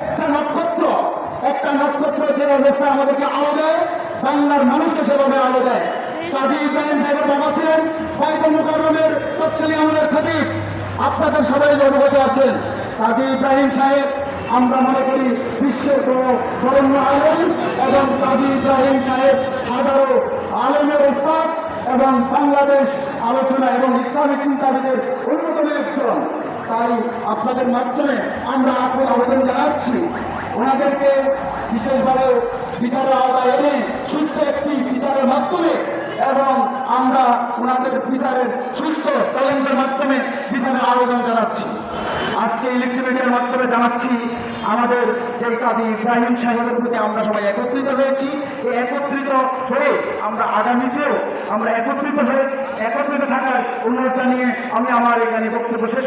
একটা নক্ষত্র একটা নক্ষত্র যে অবস্থা আমাদেরকে আলো দেয়, বাংলার মানুষকে সেভাবে আলো দেয়। কাজী ইব্রাহিম সাহেবের বাবা ছিলেন হয়তো মুকাররমের তৎকালী আমাদের খতিব। আপনাদের সবাই অবগত আছেন। কাজী ইব্রাহিম সাহেব, আমরা মনে করি বিশ্বের বড় বরণ্য আলম এবং কাজী ইব্রাহিম সাহেব হাজারো আলমের ওস্তাদ এবং বাংলাদেশ আলোচনা এবং ইসলামিক চিন্তাবিদের অন্যতম একজন। তাই আপনাদের মাধ্যমে আমরা আবেদন জানাচ্ছি ওনাদেরকে বিশেষভাবে বিচারের আওতায় এনে সুস্থ একটি বিচারের মাধ্যমে এবং আমরা ওনাদের বিচারের সুস্থ তদন্তের মাধ্যমে বিচারের আবেদন জানাচ্ছি। আজকে ইলেকট্রিকের মাধ্যমে জানাচ্ছি, আমাদের যে কাজী ইব্রাহিম সাহেবের প্রতি আমরা সবাই একত্রিত হয়েছি। এই একত্রিত হয়ে আমরা আগামীতেও আমরা একত্রিত হয়ে একত্রিত থাকার অনুরোধ জানিয়ে আমি আমার এখানে বক্তব্য শেষ।